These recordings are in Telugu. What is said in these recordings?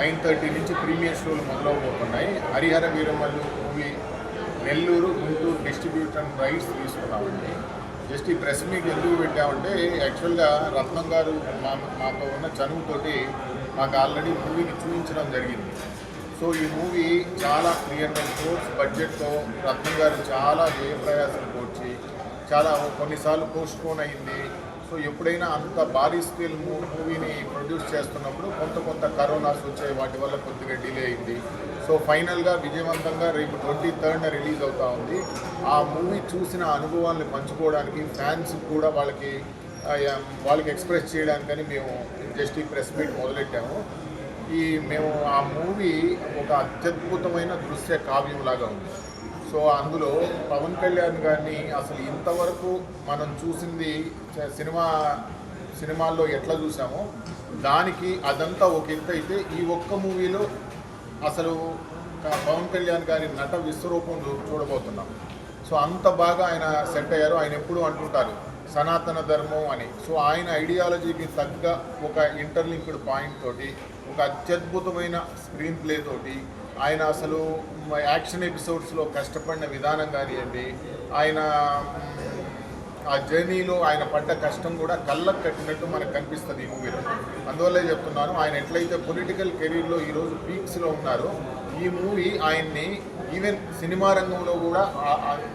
నైన్ థర్టీ నుంచి ప్రీమియర్ షోలు మొదలవబోతున్నాయి. Harihara Veeramallu movie Nellore Guntur distribution rights తీసుకున్నామండి. జస్ట్ ఈ ప్రెస్ మీట్ ఎందుకు పెట్టామంటే యాక్చువల్గా రత్నం గారు మా మాతో ఉన్న చనువుతోటి మాకు ఆల్రెడీ మూవీని చూపించడం జరిగింది. సో ఈ మూవీ చాలా త్రీ హండ్రెడ్ క్రోర్స్ బడ్జెట్తో రత్నం గారు చాలా వ్యయ ప్రయాసం కోర్చి చాలా కొన్నిసార్లు పోస్ట్ పోన్ అయింది. సో ఎప్పుడైనా అంత భారీ స్కేల్ మూ- మూవీని ప్రొడ్యూస్ చేస్తున్నప్పుడు కొంత కొంత కరోనాస్ వచ్చాయి వాటి వల్ల కొద్దిగా డిలే అయింది. సో ఫైనల్గా విజయవంతంగా రేపు ట్వంటీ థర్డ్న రిలీజ్ అవుతా ఉంది. ఆ మూవీ చూసిన అనుభవాల్ని పంచుకోవడానికి ఫ్యాన్స్ కూడా వాళ్ళకి వాళ్ళకి ఎక్స్ప్రెస్ చేయడానికని మేము జస్ట్ ఈ ప్రెస్ మీట్ మొదలెట్టాము. ఈ మేము ఆ మూవీ ఒక అత్యద్భుతమైన దృశ్య కావ్యం లాగా ఉంది. సో అందులో పవన్ కళ్యాణ్ గారిని అసలు ఇంతవరకు మనం చూసింది సినిమా సినిమాల్లో ఎట్లా చూసామో దానికి అదంతా ఒక ఎత్తు అయితే ఈ ఒక్క మూవీలో అసలు పవన్ కళ్యాణ్ గారి నట విశ్వరూపం చూడబోతున్నాం. సో అంత బాగా ఆయన సెట్ అయ్యారు ఆయన ఎప్పుడూ అంటుంటారు సనాతన ధర్మం అని. సో ఆయన ఐడియాలజీకి తగ్గ ఒక ఇంటర్లింక్డ్ పాయింట్ తోటి ఒక అత్యద్భుతమైన స్క్రీన్ ప్లే తోటి ఆయన అసలు యాక్షన్ ఎపిసోడ్స్లో కష్టపడిన విధానం కానివ్వండి ఆయన ఆ జర్నీలో ఆయన పడ్డ కష్టం కూడా కళ్ళకు కట్టినట్టు మనకు కనిపిస్తుంది ఈ మూవీలో. అందువల్లే చెప్తున్నాను ఆయన ఎట్లయితే పొలిటికల్ కెరీర్లో ఈరోజు పీక్స్లో ఉన్నారో ఈ మూవీ ఆయన్ని ఈవెన్ సినిమా రంగంలో కూడా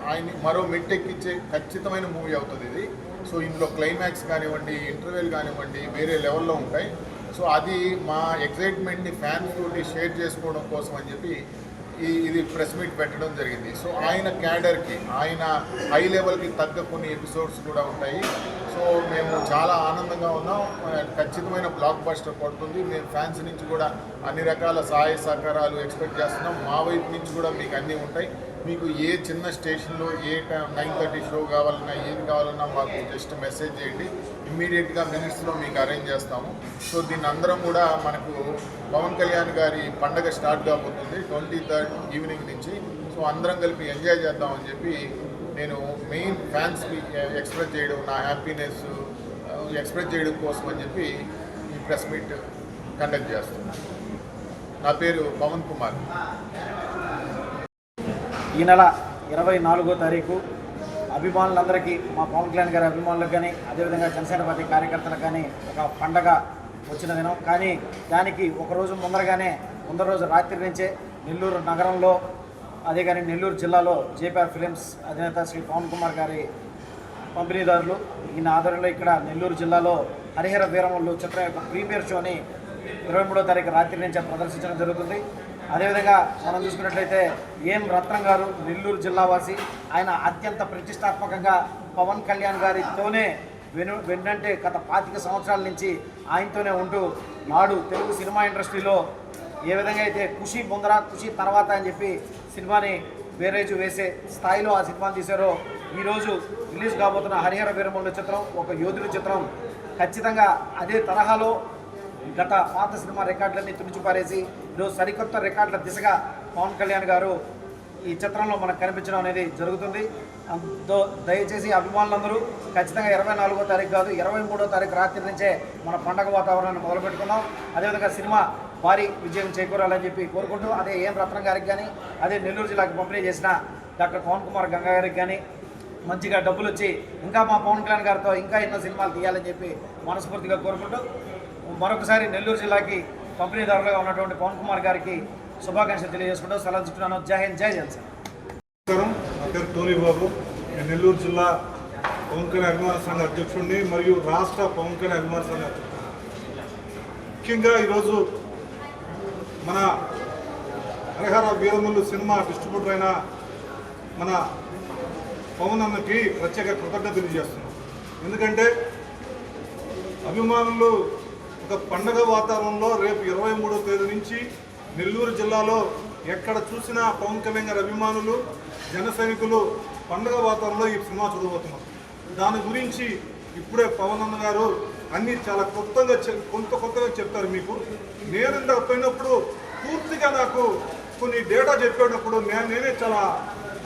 ఆయన్ని మరో మెట్టెక్కిచ్చే ఖచ్చితమైన మూవీ అవుతుంది ఇది. సో ఇందులో క్లైమాక్స్ కానివ్వండి ఇంటర్వెల్ కానివ్వండి వేరే లెవెల్లో ఉంటాయి. సో అది మా ఎగ్జైట్మెంట్ని ఫ్యాన్స్ తోటి షేర్ చేసుకోవడం కోసం అని చెప్పి ఈ ఇది ప్రెస్ మీట్ పెట్టడం జరిగింది. సో ఆయన క్యాడర్కి ఆయన హై లెవెల్కి తగ్గ కొన్ని ఎపిసోడ్స్ కూడా ఉంటాయి. సో మేము చాలా ఆనందంగా ఉన్నాం. ఖచ్చితమైన బ్లాక్ బస్టర్ పడుతుంది. మేము ఫ్యాన్స్ నుంచి కూడా అన్ని రకాల సహాయ సహకారాలు ఎక్స్పెక్ట్ చేస్తున్నాం. మా వైపు నుంచి కూడా మీకు అన్నీ ఉంటాయి. మీకు ఏ చిన్న స్టేషన్లో ఏ నైన్ థర్టీ షో కావాలన్నా ఏది కావాలన్నా మాకు జస్ట్ మెసేజ్ చేయండి. ఇమ్మీడియట్గా మినిట్స్లో మీకు అరేంజ్ చేస్తాము. సో దీన్ని అందరం కూడా మనకు పవన్ కళ్యాణ్ గారి పండగ స్టార్ట్ కాబోతుంది ట్వంటీ థర్డ్ ఈవినింగ్ నుంచి. సో అందరం కలిపి ఎంజాయ్ చేద్దామని చెప్పి నేను మెయిన్ ఫ్యాన్స్కి ఎక్స్ప్రెస్ చేయడం నా హ్యాపీనెస్ ఎక్స్ప్రెస్ చేయడం కోసం అని చెప్పి ఈ ప్రెస్ మీట్ కండక్ట్ చేస్తున్నాను. నా పేరు పవన్ కుమార్. ఈ నెల ఇరవై నాలుగో తారీఖు అభిమానులందరికీ మా పవన్ కళ్యాణ్ గారి అభిమానులకు కానీ అదేవిధంగా జనసేన పార్టీ కార్యకర్తలకు కానీ ఒక పండగ వచ్చిన దినం. కానీ దానికి ఒక రోజు ముందరగానే ముందర రోజు రాత్రి నుంచే నెల్లూరు నగరంలో అదే కానీ నెల్లూరు జిల్లాలో జేపీఆర్ ఫిలిమ్స్ అధినేత శ్రీ పవన్ కుమార్ గారి పంపిణీదారులు. ఈయన ఆధ్వర్యంలో ఇక్కడ నెల్లూరు జిల్లాలో హరిహర వీరములు చిత్రం యొక్క ప్రీమియర్ షోని ఇరవై మూడో తారీఖు రాత్రి నుంచే ప్రదర్శించడం జరుగుతుంది. అదేవిధంగా మనం చూసుకున్నట్లయితే ఏం రత్నం గారు నెల్లూరు జిల్లావాసి ఆయన అత్యంత ప్రతిష్టాత్మకంగా పవన్ కళ్యాణ్ గారితోనే వెను వెన్నంటే గత పాతిక సంవత్సరాల నుంచి ఆయనతోనే ఉంటూ నాడు తెలుగు సినిమా ఇండస్ట్రీలో ఏ విధంగా అయితే ఖుషి ముందర ఖుషి తర్వాత అని చెప్పి సినిమాని బేరేజు వేసే స్థాయిలో ఆ సినిమాని తీశారో ఈరోజు రిలీజ్ కాబోతున్న హరిహర వీరముల చిత్రం ఒక యోధుడి చిత్రం ఖచ్చితంగా అదే తరహాలో గత పాత సినిమా రికార్డులన్నీ తుడిచిపారేసి ఈరోజు సరికొత్త రికార్డుల దిశగా పవన్ కళ్యాణ్ గారు ఈ చిత్రంలో మనకు కనిపించడం అనేది జరుగుతుంది. అంతో దయచేసి అభిమానులందరూ ఖచ్చితంగా ఇరవై నాలుగో తారీఖు కాదు ఇరవై మూడో తారీఖు రాత్రి నుంచే మన పండగ వాతావరణాన్ని మొదలుపెట్టుకుందాం. అదేవిధంగా సినిమా భారీ విజయం చేకూరాలని చెప్పి కోరుకుంటూ అదే ఏం రత్నం గారికి కానీ అదే నెల్లూరు జిల్లాకు పంపిణీ చేసిన డాక్టర్ పవన్ కుమార్ గంగా గారికి కానీ మంచిగా డబ్బులు వచ్చి ఇంకా మా పవన్ కళ్యాణ్ గారితో ఇంకా ఎన్నో సినిమాలు తీయాలని చెప్పి మనస్ఫూర్తిగా కోరుకుంటూ మరొకసారి నెల్లూరు జిల్లాకి పంపిణీదారులుగా ఉన్నటువంటి పవన్ కుమార్ గారికి శుభాకాంక్షలు తెలియజేసుకుంటూ సలహా ఇస్తున్నాను జై హింద్ జై జన్ నమస్కారం. నా పేరు టోనీ బాబు నేను నెల్లూరు జిల్లా పవన్ కళ్యాణ్ అభిమాన సంఘ అధ్యక్షుడిని మరియు రాష్ట్ర పవన్ కళ్యాణ్ అభిమాన సంఘ ముఖ్యంగా ఈరోజు మన హరిహర వీరములు సినిమా డిస్ట్రిబ్యూటర్ అయిన మన పవన్ అన్నకి ప్రత్యేక కృతజ్ఞత తెలియజేస్తున్నాం. ఎందుకంటే అభిమానులు ఒక పండగ వాతావరణంలో రేపు ఇరవై మూడో తేదీ నుంచి నెల్లూరు జిల్లాలో ఎక్కడ చూసినా పవన్ కళ్యాణ్ గారి అభిమానులు జన సైనికులు పండగ వాతావరణంలో ఈ సినిమా చూడబోతున్నారు. దాని గురించి ఇప్పుడే పవన్ అన్న గారు అన్నీ చాలా కొత్తగా కొంత కొత్తగా చెప్తారు మీకు. నేను ఇందాక పోయినప్పుడు పూర్తిగా నాకు కొన్ని డేటా చెప్పేటప్పుడు నేను నేనే చాలా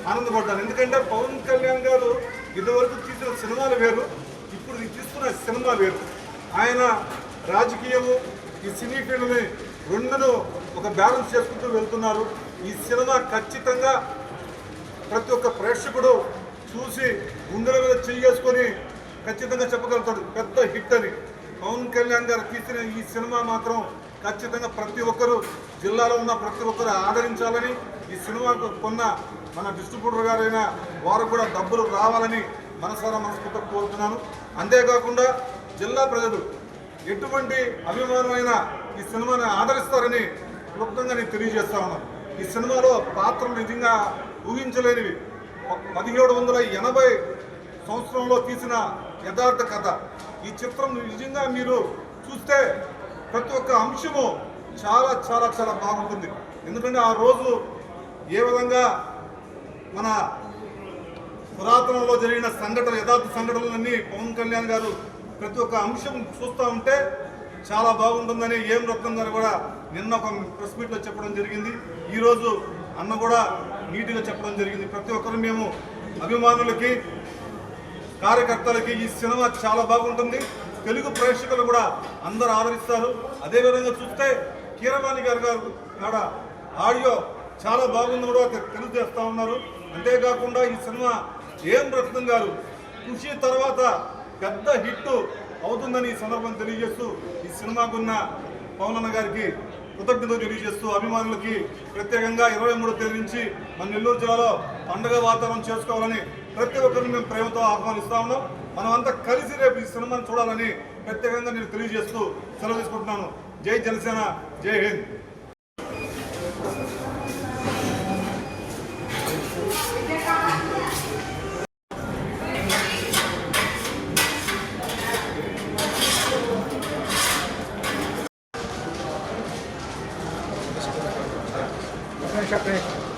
ఆనందపడ్డాను. ఎందుకంటే పవన్ కళ్యాణ్ గారు ఇదివరకు తీసిన సినిమాలు వేరు ఇప్పుడు ఈ తీస్తున్న సినిమా వేరు. ఆయన రాజకీయము ఈ సినీ ఫీల్డ్ని రెండును ఒక బ్యాలెన్స్ చేసుకుంటూ వెళ్తున్నారు. ఈ సినిమా ఖచ్చితంగా ప్రతి ఒక్క ప్రేక్షకుడు చూసి గుండెల మీద చేసుకొని ఖచ్చితంగా చెప్పగలుగుతాడు. పెద్ద హిట్ అని. పవన్ కళ్యాణ్ గారు తీసిన ఈ సినిమా మాత్రం ఖచ్చితంగా ప్రతి ఒక్కరు జిల్లాలో ఉన్న ప్రతి ఒక్కరు ఆదరించాలని ఈ సినిమాకు కొన్న మన డిస్ట్రిబ్యూటర్ గారైన వారు కూడా డబ్బులు రావాలని మనసారా మనస్ఫూర్తిగా కోరుతున్నాను. అంతేకాకుండా జిల్లా ప్రజలు ఎటువంటి అభిమానమైన ఈ సినిమాని ఆదరిస్తారని క్లుప్తంగా నేను తెలియజేస్తా ఉన్నాను ఈ సినిమాలో పాత్రలు నిజంగా ఊహించలేనివి. పదిహేడు వందల ఎనభై సంవత్సరంలో తీసిన యథార్థ కథ. ఈ చిత్రం నిజంగా మీరు చూస్తే ప్రతి ఒక్క అంశము చాలా చాలా చాలా బాగుంటుంది. ఎందుకంటే ఆ రోజు ఏ విధంగా మన పురాతనంలో జరిగిన సంఘటన యథార్థ సంఘటనలన్నీ పవన్ కళ్యాణ్ గారు ప్రతి ఒక్క అంశం చూస్తూ ఉంటే చాలా బాగుంటుందని ఏం రత్నం గారు కూడా నిన్న ఒక ప్రెస్ మీట్లో చెప్పడం జరిగింది. ఈరోజు అన్న కూడా నీట్గా చెప్పడం జరిగింది. ప్రతి ఒక్కరు మేము అభిమానులకి కార్యకర్తలకి ఈ సినిమా చాలా బాగుంటుంది. తెలుగు ప్రేక్షకులు కూడా అందరూ ఆదరిస్తారు. అదేవిధంగా చూస్తే కీరవాణి గారు గారు కాడ ఆడియో చాలా బాగుంది కూడా తెలియజేస్తూ ఉన్నారు. అంతేకాకుండా ఈ సినిమా ఏం రత్నం గారు కృషి తర్వాత పెద్ద హిట్ అవుతుందని ఈ సందర్భం తెలియజేస్తూ ఈ సినిమాకున్న పవన్ గారికి కృతజ్ఞతలు తెలియజేస్తూ అభిమానులకి ప్రత్యేకంగా ఇరవై మూడు తేదీ నుంచి మన నెల్లూరు జిల్లాలో పండుగ వాతావరణం చేసుకోవాలని ప్రతి ఒక్కరిని మేము ప్రేమతో ఆహ్వానిస్తా ఉన్నాం. మనమంతా కలిసి రేపు ఈ సినిమాను చూడాలని ప్రత్యేకంగా నేను తెలియజేస్తూ సెలవు తీసుకుంటున్నాను. జై జనసేన జై హింద్. café.